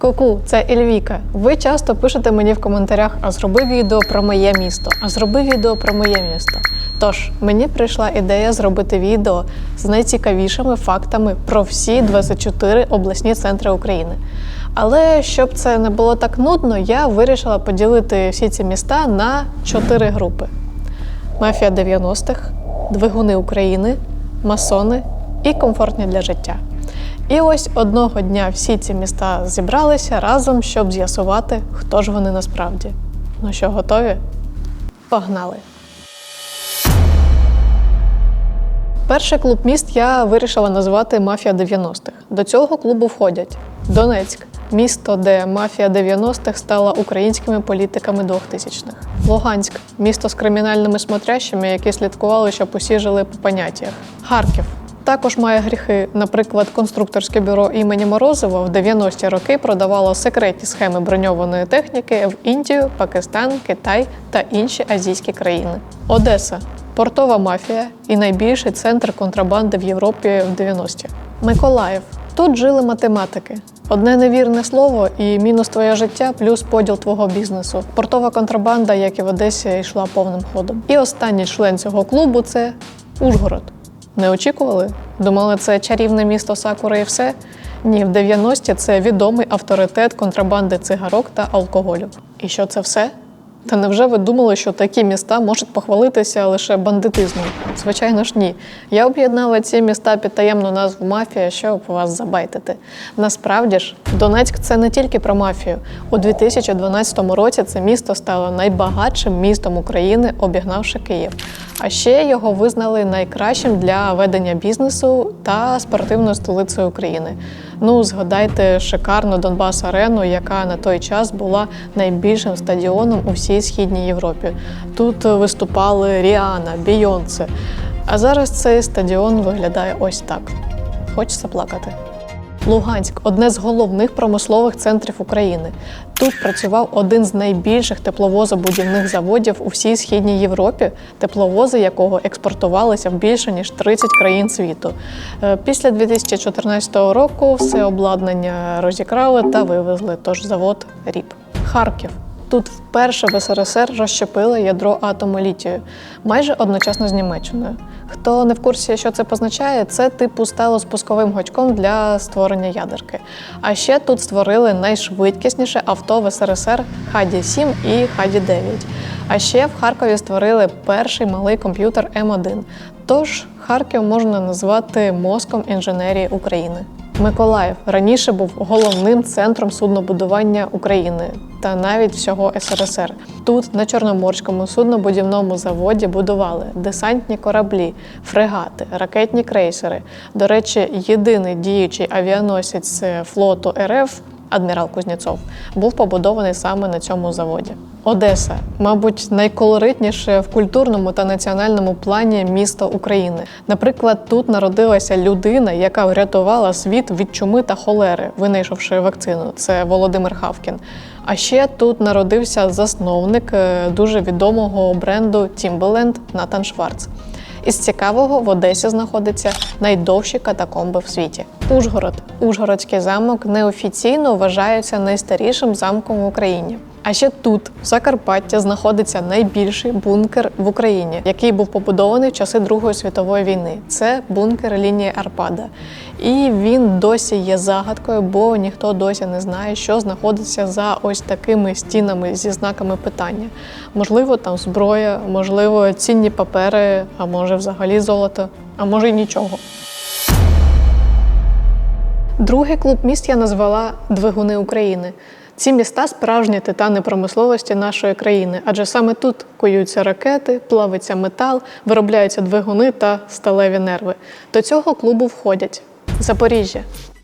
Ку-ку, це Ельвіка. Ви часто пишете мені в коментарях, а зроби відео про моє місто, а зроби відео про моє місто. Тож мені прийшла ідея зробити відео з найцікавішими фактами про всі 24 обласні центри України. Але щоб це не було так нудно, я вирішила поділити всі ці міста на чотири групи: мафія 90-х, двигуни України, масони і комфортні для життя. І ось одного дня всі ці міста зібралися разом, щоб з'ясувати, хто ж вони насправді. Ну що, готові? Погнали! Перший клуб міст я вирішила назвати Мафія 90-х. До цього клубу входять Донецьк, місто, де мафія 90-х стала українськими політиками 2000-х. Луганськ місто з кримінальними смотрящими, які слідкували, щоб усі жили по поняттях. Харків також має гріхи. Наприклад, конструкторське бюро імені Морозова в 90-ті роки продавало секретні схеми броньованої техніки в Індію, Пакистан, Китай та інші азійські країни. Одеса портова мафія і найбільший центр контрабанди в Європі в 90-ті. Миколаїв. Тут жили математики. Одне невірне слово і мінус твоє життя, плюс поділ твого бізнесу. Портова контрабанда, як і в Одесі, йшла повним ходом. І останній член цього клубу це Ужгород. Не очікували? Думали, це чарівне місто Сакури і все? Ні, в 90-ті це відомий авторитет контрабанди цигарок та алкоголю. І що це все? Та невже ви думали, що такі міста можуть похвалитися лише бандитизмом? Звичайно ж, ні. Я об'єднала ці міста під таємну назву мафія, щоб вас забайтити. Насправді ж, Донецьк це не тільки про мафію. У 2012 році це місто стало найбагатшим містом України, обігнавши Київ. А ще його визнали найкращим для ведення бізнесу та спортивною столицею України. Ну, згадайте шикарну Донбас Арену, яка на той час була найбільшим стадіоном у всій східній Європі. Тут виступали Ріана, Бійонце. А зараз цей стадіон виглядає ось так. Хочеться плакати. Луганськ одне з головних промислових центрів України. Тут працював один з найбільших тепловозобудівних заводів у всій східній Європі, тепловози якого експортувалися в більше ніж 30 країн світу. Е, Після 2014 року все обладнання розікрали та вивезли. Тож завод ріп. Харків. Тут вперше в СРСР розщепили ядро атому літію, майже одночасно з Німеччиною. Хто не в курсі, що це позначає, це типу стало спусковим гачком для створення ядерки. А ще тут створили найшвидкісніше авто в СРСР Хаді 7 і Хаді 9. А ще в Харкові створили перший малий комп'ютер М1. Тож Харків можна назвати мозком інженерії України. Миколаїв раніше був головним центром суднобудування України та навіть всього СРСР. Тут на Чорноморському суднобудівному заводі будували десантні кораблі, фрегати, ракетні крейсери. До речі, єдиний діючий авіаносець флоту РФ. Адмірал Кузнєцов був побудований саме на цьому заводі. Одеса, мабуть, найколоритніше в культурному та національному плані місто України. Наприклад, тут народилася людина, яка врятувала світ від чуми та холери, винайшовши вакцину. Це Володимир Хавкін. А ще тут народився засновник е, дуже відомого бренду Timberland Натан Шварц. Із цікавого в Одесі знаходиться найдовші катакомби в світі. Ужгород. Ужгородський замок неофіційно вважається найстарішим замком в Україні. А ще тут, в Закарпатті, знаходиться найбільший бункер в Україні, який був побудований в часи Другої світової війни. Це бункер лінії Арпада. І він досі є загадкою, бо ніхто досі не знає, що знаходиться за ось такими стінами зі знаками питання. Можливо, там зброя, можливо, цінні папери, а може взагалі золото, а може й нічого. Другий клуб міст я назвала Двигуни України. Ці міста справжні титани промисловості нашої країни, адже саме тут куються ракети, плавиться метал, виробляються двигуни та сталеві нерви. До цього клубу входять Запоріжжя.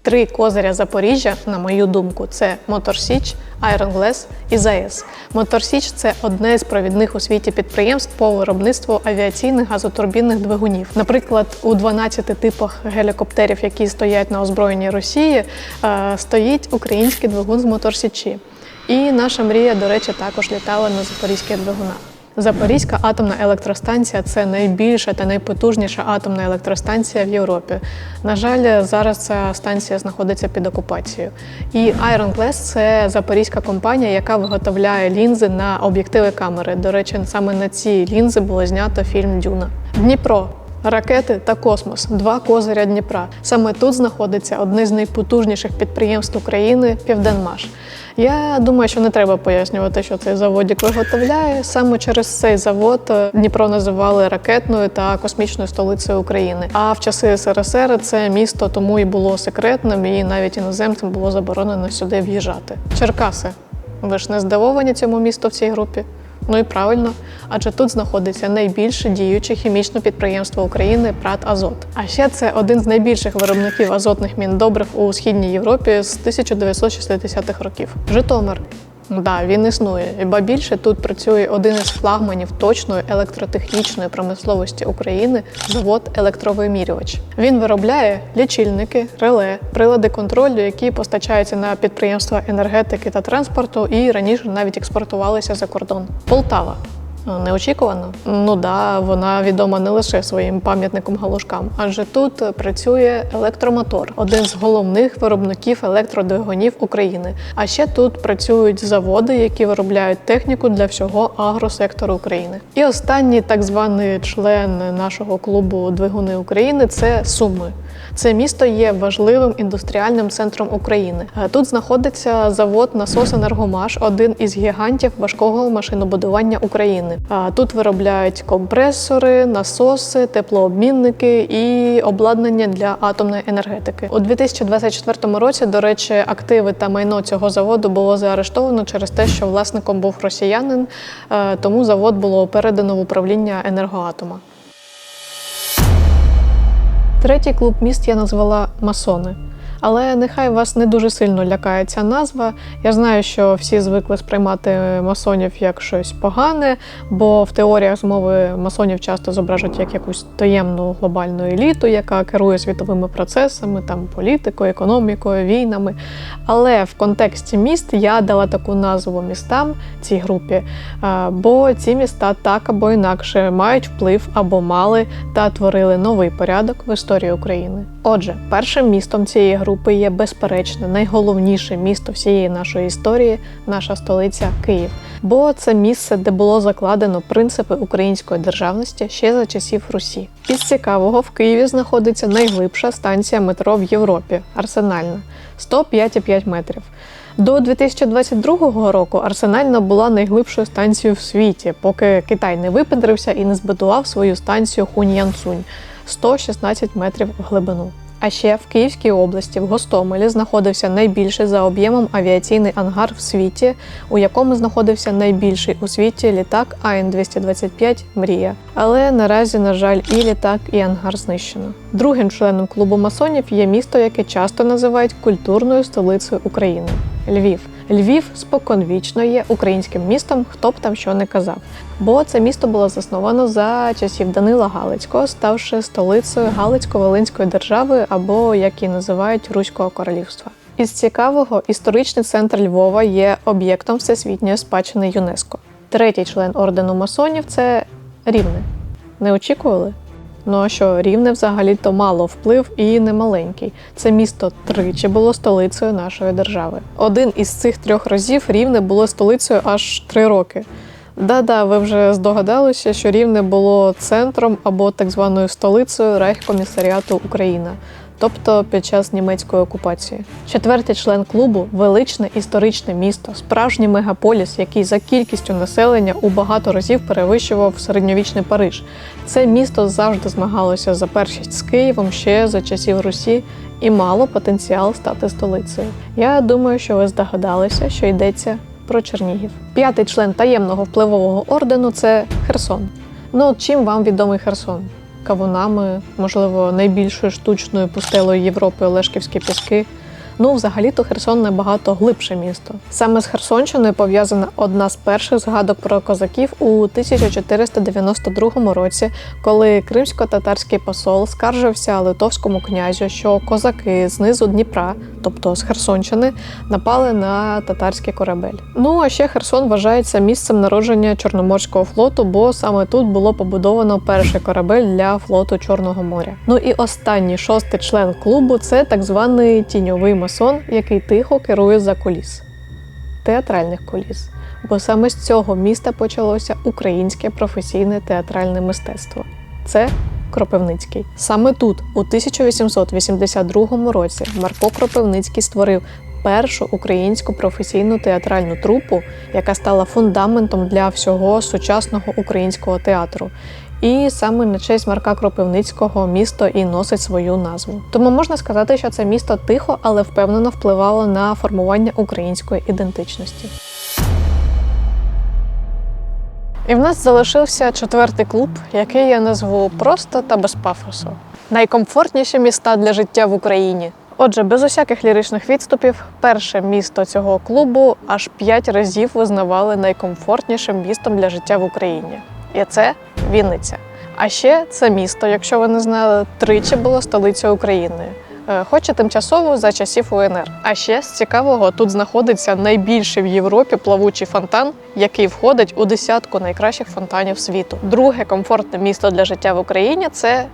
Три козиря Запоріжжя, на мою думку, це Моторсіч, Айронглес і ЗАЕС. Моторсіч це одне з провідних у світі підприємств по виробництву авіаційних газотурбінних двигунів. Наприклад, у 12 типах гелікоптерів, які стоять на озброєнні Росії, е, стоїть український двигун з Моторсічі. І наша мрія, до речі, також літала на запорізьких двигунах. Запорізька атомна електростанція це найбільша та найпотужніша атомна електростанція в Європі. На жаль, зараз ця станція знаходиться під окупацією. І Iron Glass – це запорізька компанія, яка виготовляє лінзи на об'єктиви камери. До речі, саме на ці лінзи було знято фільм Дюна. Дніпро. Ракети та космос два козиря Дніпра. Саме тут знаходиться одне з найпотужніших підприємств України Південмаш. Я думаю, що не треба пояснювати, що цей заводік виготовляє. Саме через цей завод е, Дніпро називали ракетною та космічною столицею України. А в часи СРСР це місто тому і було секретним, і навіть іноземцям було заборонено сюди в'їжджати. Черкаси. Ви ж не здивовані цьому місту в цій групі? Ну і правильно, адже тут знаходиться найбільше діюче хімічне підприємство України Прат Азот. А ще це один з найбільших виробників азотних міндобрив у східній Європі з 1960-х років. Житомир. Да, він існує. І ба більше тут працює один із флагманів точної електротехнічної промисловості України завод електровимірювач. Він виробляє лічильники, реле, прилади контролю, які постачаються на підприємства енергетики та транспорту, і раніше навіть експортувалися за кордон. Полтава. Неочікувано. Ну да, вона відома не лише своїм пам'ятником галушкам, адже тут працює електромотор, один з головних виробників електродвигунів України. А ще тут працюють заводи, які виробляють техніку для всього агросектору України. І останній так званий член нашого клубу Двигуни України це Суми. Це місто є важливим індустріальним центром України. Е, Тут знаходиться завод насос Енергомаш, один із гігантів важкого машинобудування України. Тут виробляють компресори, насоси, теплообмінники і обладнання для атомної енергетики. У 2024 році, до речі, активи та майно цього заводу було заарештовано через те, що власником був росіянин, е, тому завод було передано в управління енергоатома. Третій клуб міст я назвала Масони. Але нехай вас не дуже сильно лякає ця назва. Я знаю, що всі звикли сприймати масонів як щось погане, бо в теоріях змови масонів часто зображують як якусь таємну глобальну еліту, яка керує світовими процесами, там політикою, економікою, війнами. Але в контексті міст я дала таку назву містам цій групі, бо ці міста так або інакше мають вплив або мали та творили новий порядок в історії України. Отже, першим містом цієї групи є безперечно найголовніше місто всієї нашої історії, наша столиця Київ. Бо це місце, де було закладено принципи української державності ще за часів Русі. Із цікавого в Києві знаходиться найглибша станція метро в Європі арсенальна 105,5 метрів. До 2022 року Арсенальна була найглибшою станцією в світі, поки Китай не випендрився і не збудував свою станцію Хуньянцунь 116 метрів в глибину. А ще в Київській області в Гостомелі знаходився найбільший за об'ємом авіаційний ангар в світі, у якому знаходився найбільший у світі літак АН-225 Мрія. Але наразі, на жаль, і літак, і ангар знищено. Другим членом клубу масонів є місто, яке часто називають культурною столицею України Львів. Львів споконвічно є українським містом, хто б там що не казав. Бо це місто було засновано за часів Данила Галицького, ставши столицею Галицько-Волинської держави або як її називають Руського королівства. Із цікавого, історичний центр Львова є об'єктом всесвітньої спадщини ЮНЕСКО. Третій член ордену масонів це Рівне. Не очікували? Ну що рівне взагалі-то мало вплив і немаленький. Це місто тричі було столицею нашої держави. Один із цих трьох разів рівне було столицею аж три роки. Да-да, ви вже здогадалися, що рівне було центром або так званою столицею Райхкомісаріату Україна, тобто під час німецької окупації. Четвертий член клубу величне історичне місто, справжній мегаполіс, який за кількістю населення у багато разів перевищував середньовічний Париж. Це місто завжди змагалося за першість з Києвом ще за часів Русі і мало потенціал стати столицею. Я думаю, що ви здогадалися, що йдеться про Чернігів. П'ятий член таємного впливового ордену це Херсон. Ну чим вам відомий Херсон? Кавунами, можливо, найбільшою штучною пустелою Європи Олешківські піски. Ну, взагалі-то Херсон набагато глибше місто. Саме з Херсонщиною пов'язана одна з перших згадок про козаків у 1492 році, коли кримсько-татарський посол скаржився литовському князю, що козаки знизу Дніпра, тобто з Херсонщини, напали на татарський корабель. Ну а ще Херсон вважається місцем народження Чорноморського флоту, бо саме тут було побудовано перший корабель для флоту Чорного моря. Ну і останній шостий член клубу це так званий тіньовий масон, який тихо керує за коліс театральних коліс. Бо саме з цього міста почалося українське професійне театральне мистецтво. Це Кропивницький. Саме тут, у 1882 році, Марко Кропивницький створив першу українську професійну театральну трупу, яка стала фундаментом для всього сучасного українського театру. І саме на честь Марка Кропивницького місто і носить свою назву. Тому можна сказати, що це місто тихо, але впевнено впливало на формування української ідентичності. І в нас залишився четвертий клуб, який я назву просто та без пафосу. Найкомфортніші міста для життя в Україні. Отже, без усяких ліричних відступів, перше місто цього клубу аж п'ять разів визнавали найкомфортнішим містом для життя в Україні. І це Вінниця. А ще це місто, якщо ви не знали, тричі було столицею України. Е, Хоч тимчасово за часів УНР. А ще з цікавого тут знаходиться найбільший в Європі плавучий фонтан, який входить у десятку найкращих фонтанів світу. Друге комфортне місто для життя в Україні це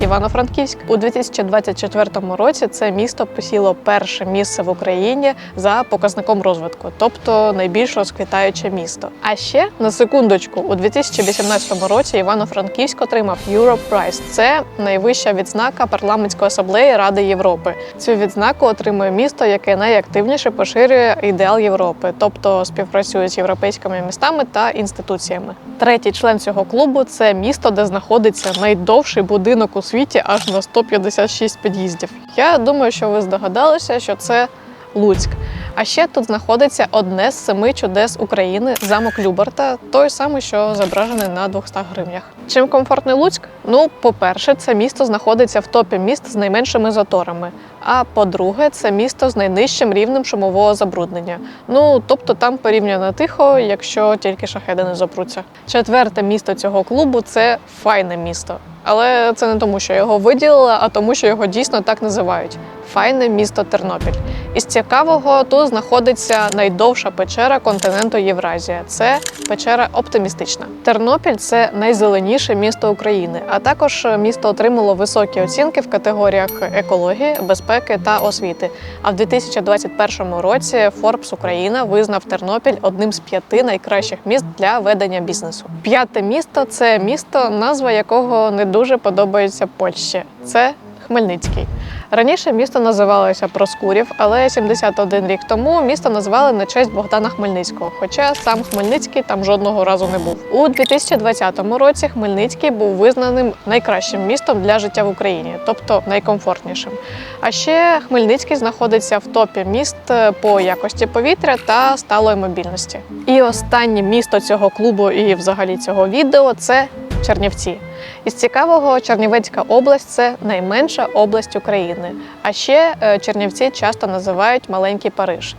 Івано-Франківськ у 2024 році це місто посіло перше місце в Україні за показником розвитку, тобто найбільш розквітаюче місто. А ще на секундочку, у 2018 році Івано-Франківськ отримав Europe Prize. Це найвища відзнака парламентської асамблеї Ради Європи. Цю відзнаку отримує місто, яке найактивніше поширює ідеал Європи, тобто співпрацює з європейськими містами та інституціями. Третій член цього клубу це місто, де знаходиться найдовший будинок у світі аж на 156 під'їздів. Я думаю, що ви здогадалися, що це Луцьк. А ще тут знаходиться одне з семи чудес України замок Люберта, той самий, що зображений на 200 гривнях. Чим комфортний Луцьк? Ну, по-перше, це місто знаходиться в топі міст з найменшими заторами. А по-друге, це місто з найнижчим рівнем шумового забруднення. Ну тобто там порівняно тихо, якщо тільки шахеди не запруться. Четверте місто цього клубу це файне місто. Але це не тому, що його виділили, а тому, що його дійсно так називають файне місто Тернопіль. Із цікавого тут знаходиться найдовша печера континенту Євразія. Це печера оптимістична. Тернопіль це найзеленіше місто України, а також місто отримало високі оцінки в категоріях екології, безпеки та освіти. А в 2021 році Forbes Україна визнав Тернопіль одним з п'яти найкращих міст для ведення бізнесу. П'яте місто це місто, назва якого не дуже подобається Польщі. Це Хмельницький. Раніше місто називалося Проскурів, але 71 рік тому місто назвали на честь Богдана Хмельницького. Хоча сам Хмельницький там жодного разу не був. У 2020 році Хмельницький був визнаним найкращим містом для життя в Україні, тобто найкомфортнішим. А ще Хмельницький знаходиться в топі міст по якості повітря та сталої мобільності. І останнє місто цього клубу і взагалі цього відео це Чернівці. Із цікавого, Чернівецька область це найменша область України. А ще е, Чернівці часто називають маленький Париж.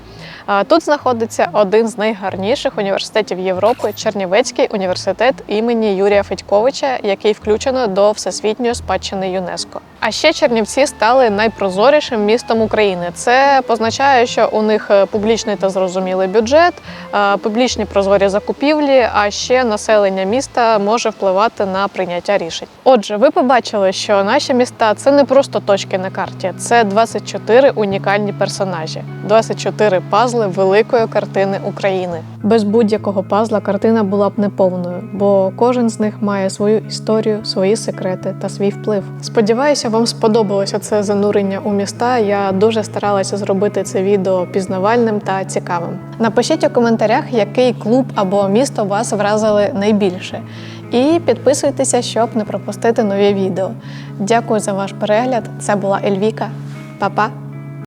Тут знаходиться один з найгарніших університетів Європи Чернівецький університет імені Юрія Федьковича, який включено до всесвітньої спадщини ЮНЕСКО. А ще Чернівці стали найпрозорішим містом України. Це позначає, що у них е, публічний та зрозумілий бюджет, е, публічні прозорі закупівлі, а ще населення міста може впливати на прийняття рішень. Отже, ви побачили, що наші міста це не просто точки на карті, це 24 унікальні персонажі, 24 пазли великої картини України. Без будь-якого пазла картина була б неповною, бо кожен з них має свою історію, свої секрети та свій вплив. Сподіваюся, вам сподобалося це занурення у міста. Я дуже старалася зробити це відео пізнавальним та цікавим. Напишіть у коментарях, який клуб або місто вас вразили найбільше. І підписуйтеся, щоб не пропустити нові відео. Дякую за ваш перегляд. Це була Ельвіка. Па-па!